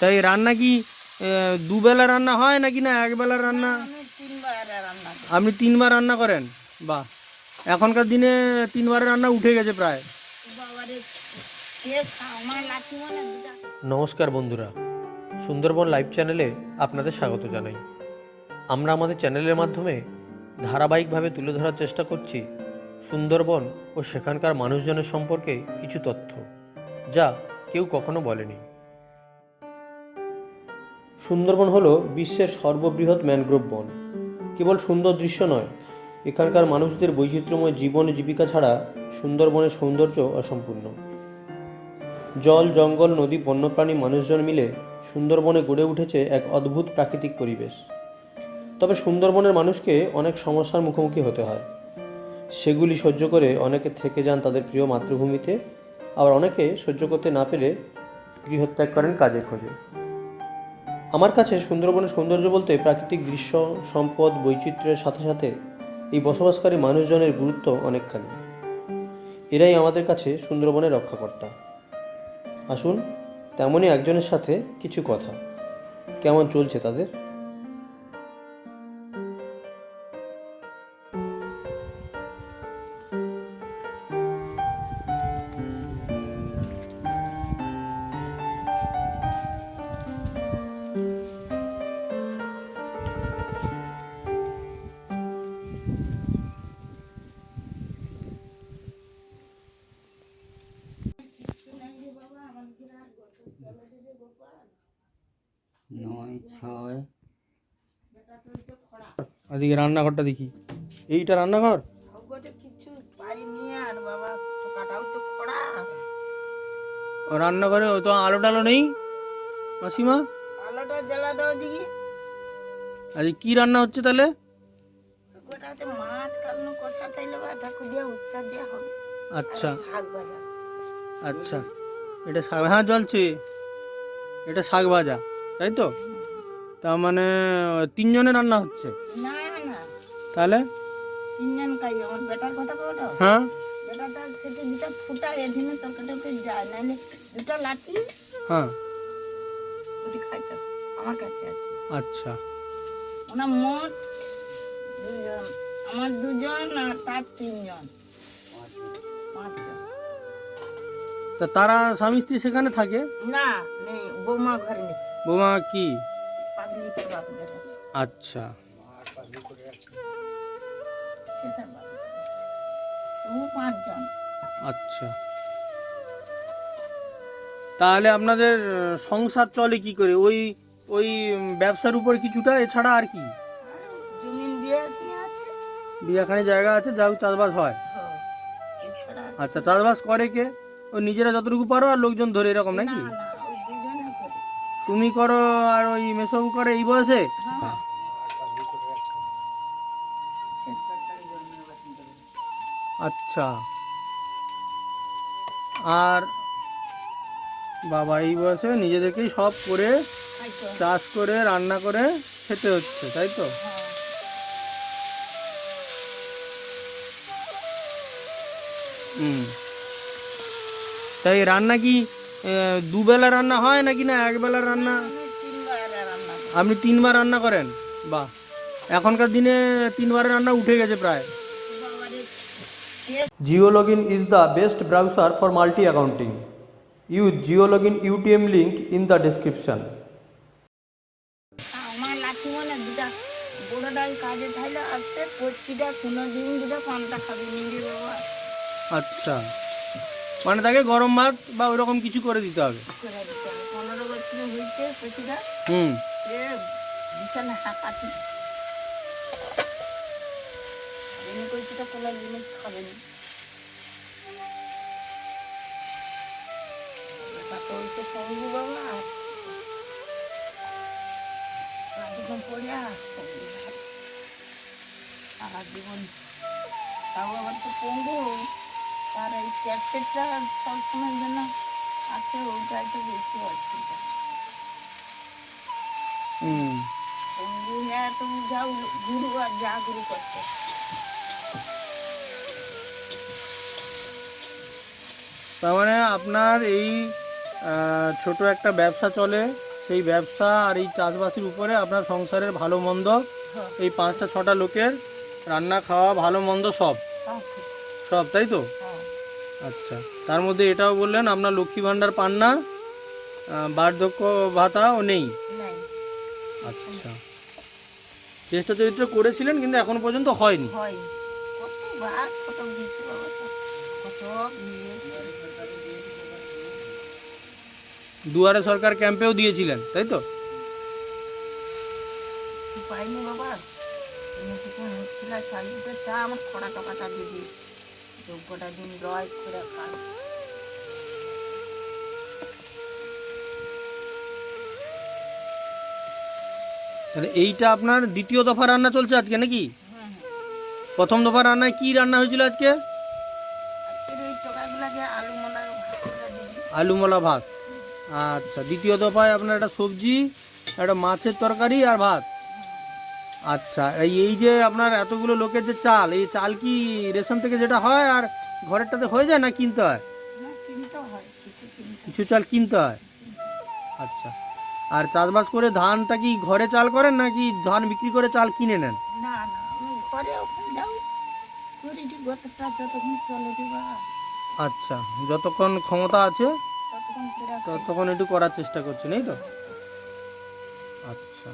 তাই রান্না কি দুবেলা রান্না হয় নাকি না একবেলা রান্না? আপনি তিনবার রান্না করেন? বাহ। এখনকার দিনে তিনবার রান্না উঠে গেছে প্রায়। নমস্কার বন্ধুরা। সুন্দরবন লাইভ চ্যানেলে আপনাদের স্বাগত জানাই। আমরা আমাদের চ্যানেলের মাধ্যমে ধারাবাহিকভাবে তুলে ধরার চেষ্টা করছি সুন্দরবন ও সেখানকার মানুষজনের সম্পর্কে কিছু তথ্য, যা কেউ কখনো বলেনি। সুন্দরবন হলো বিশ্বের সর্ববৃহৎ ম্যানগ্রোভ বন। কেবল সুন্দর দৃশ্য নয়, এখানকার মানুষদের বৈচিত্র্যময় জীবন জীবিকা ছাড়া সুন্দরবনের সৌন্দর্য অসম্পূর্ণ। জল, জঙ্গল, নদী, বন্যপ্রাণী মানুষজন মিলে সুন্দরবনে গড়ে উঠেছে এক অদ্ভুত প্রাকৃতিক পরিবেশ। তবে সুন্দরবনের মানুষকে অনেক সমস্যার মুখোমুখি হতে হয়। সেগুলি সহ্য করে অনেকে থেকে যান তাদের প্রিয় মাতৃভূমিতে, আবার অনেকে সহ্য করতে না পেরে গৃহত্যাগ করেন কাজের খোঁজে। আমার কাছে সুন্দরবনের সৌন্দর্য বলতে প্রাকৃতিক দৃশ্য, সম্পদ, বৈচিত্র্যের সাথে সাথে এই বসবাসকারী মানুষজনের গুরুত্ব অনেকখানি। এরাই আমাদের কাছে সুন্দরবনের রক্ষাকর্তা। আসুন, তেমনই একজনের সাথে কিছু কথা। কেমন চলছে তাদের? আজকে রান্নাঘরটা দেখি। এইটা রান্নাঘর? কিছু পাইনি আর বাবা তো রান্নাঘরে তো আলো টালো নেই? মাসিমা? আলোটা জ্বালা দাও দিকে আজকে কি রান্না হচ্ছে তাহলে? গোটাতে মাছ কালনো কষা খাইলে বা তাকে দিয়ে উৎসাহ দেওয়া হবে। আচ্ছা। শাক ভাজা। আচ্ছা। এটা শাক হ্যাঁ চলছে এটা শাক ভাজা তাই তো? তার মানে তিনজনের রান্না হচ্ছে? তাহলে? তিনজন আমার বেটার কথা বলো হ্যাঁ। বেটাটা সেটা দুটা ফুটা এদিনে যায় নাহলে দুটা লাঠি হ্যাঁ। ওটি খাইতে আমার কাছে আছে। আচ্ছা। ওনা মোট দুজন আমার দুজন আর তার তিনজন। পাঁচজন। তা তারা স্বামী স্ত্রী সেখানে থাকে? না নেই বৌমা ঘরে নেই। বৌমা কি? আচ্ছা। আচ্ছা। তাহলে আপনাদের সংসার চলে কি করে? ওই ওই ব্যবসার উপর কিছুটা এছাড়া আর কি? বিয়াখানে জায়গা আছে যা হোক চাষবাস হয়। আচ্ছা চাষবাস করে কে? ও নিজেরা যতটুকু পারো আর লোকজন ধরে এরকম নাকি? তুমি করো আর ওই মেসবু করে এই বয়সে? আচ্ছা। আর বাবা এই বয়সে নিজেদেরকেই সব করে চাষ করে, রান্না করে খেতে হচ্ছে, তাই তো? হুম। তাই রান্না কি দুবেলা রান্না হয় নাকি না একবেলা রান্না? রান্না আপনি তিনবার রান্না করেন? বাহ। এখনকার দিনে তিনবার রান্না উঠে গেছে প্রায়। বাবারে GoLogin is the best browser for multi accounting. Use GoLogin UTM link in the description. আমার লাঠি মনে দুটা বড়টাই কাজে থাইলে আসছে পচিটা কোনো দিন দুটা পান্তা খাবে নিয়ে বাবা আচ্ছা। মানে তাকে গরম ভাত বা ওরকম কিছু করে দিতে হবে। হুম। আর জীবন তাও আবার তো পঙ্গু তার এই ক্যাসেটটা সবসময়ের জন্য আছে ওইটাই তো বেশি অসুবিধা। হুম। হ্যাঁ গুরু আর যা গুরু করতে। তার মানে আপনার এই ছোট একটা ব্যবসা চলে সেই ব্যবসা আর এই চাষবাসের উপরে আপনার সংসারের ভালো মন্দ হ্যাঁ। এই পাঁচটা ছটা লোকের রান্না খাওয়া ভালো মন্দ সব। সব তাই তো? আচ্ছা। তার মধ্যে এটাও বললেন আপনার লক্ষ্মী ভাণ্ডার পান না বার্ধক্য ভাতাও নেই। আচ্ছা। চেষ্টা চরিত্র করেছিলেন কিন্তু এখন পর্যন্ত হয়নি। হয় দুয়ারে সরকার ক্যাম্পেও দিয়েছিলেন তাই তো? পাইনি বাবা। চা আমার খরা দিবি যোগ্যটা দিন রয় করে খাই তাহলে এইটা আপনার দ্বিতীয় দফা রান্না চলছে আজকে নাকি? প্রথম দফা রান্নায় কি রান্না হয়েছিল আজকে? আলু আলুমলা ভাত। আচ্ছা দ্বিতীয় দফায় আপনার একটা সবজি একটা মাছের তরকারি আর ভাত। আচ্ছা এই এই যে আপনার এতগুলো লোকের যে চাল এই চাল কি রেশন থেকে যেটা হয় আর ঘরেরটাতে হয়ে যায় না কিনতে হয়? কিছু চাল কিনতে হয়? আচ্ছা আর চাষবাস করে ধানটা কি ঘরে চাল করেন নাকি ধান বিক্রি করে চাল কিনে নেন? আচ্ছা যতক্ষণ ক্ষমতা আছে ততক্ষণ ততক্ষণ একটু করার চেষ্টা করছেন এই তো? আচ্ছা।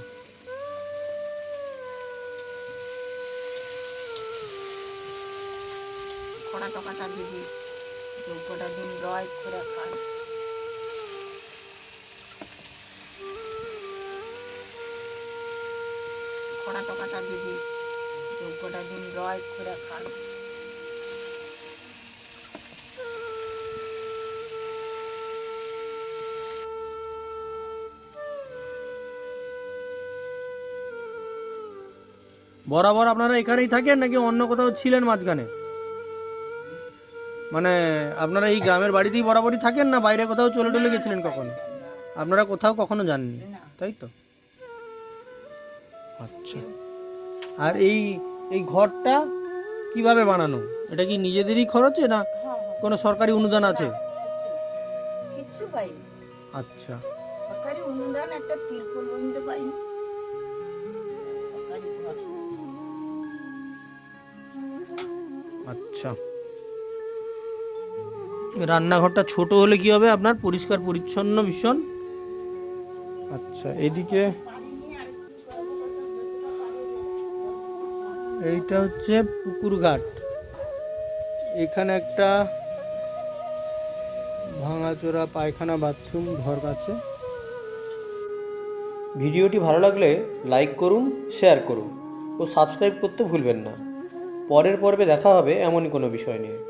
টাকাটা দিবি যোগ্যটা দিন রয় করে খাই খরা টাকাটা দিবি যোগ্যটা দিন রয় করে খাই বরাবর আপনারা এখানেই থাকেন নাকি অন্য কোথাও ছিলেন মাঝখানে? মানে আপনারা এই গ্রামের বাড়িতেই বরাবরই থাকেন না বাইরে কোথাও চলে টলে গেছিলেন কখনো? আপনারা কোথাও কখনো যাননি তাই তো? আচ্ছা। আর এই এই ঘরটা কীভাবে বানানো? এটা কি নিজেদেরই খরচে না কোনো সরকারি অনুদান আছে? কিচ্ছু পাইনি। আচ্ছা। সরকারি অনুদান একটা তিরপল পর্যন্ত পাইনি। আচ্ছা। রান্নাঘরটা ছোট হলে কি হবে আপনার? পরিষ্কার পরিচ্ছন্ন ভীষণ। আচ্ছা এদিকে এইটা হচ্ছে পুকুর ঘাট। এখানে একটা ভাঙাচোরা পায়খানা বাথরুম ঘর আছে। ভিডিওটি ভালো লাগলে লাইক করুন শেয়ার করুন ও সাবস্ক্রাইব করতে ভুলবেন না। পরের পর্বে দেখা হবে এমনই কোনো বিষয় নিয়ে।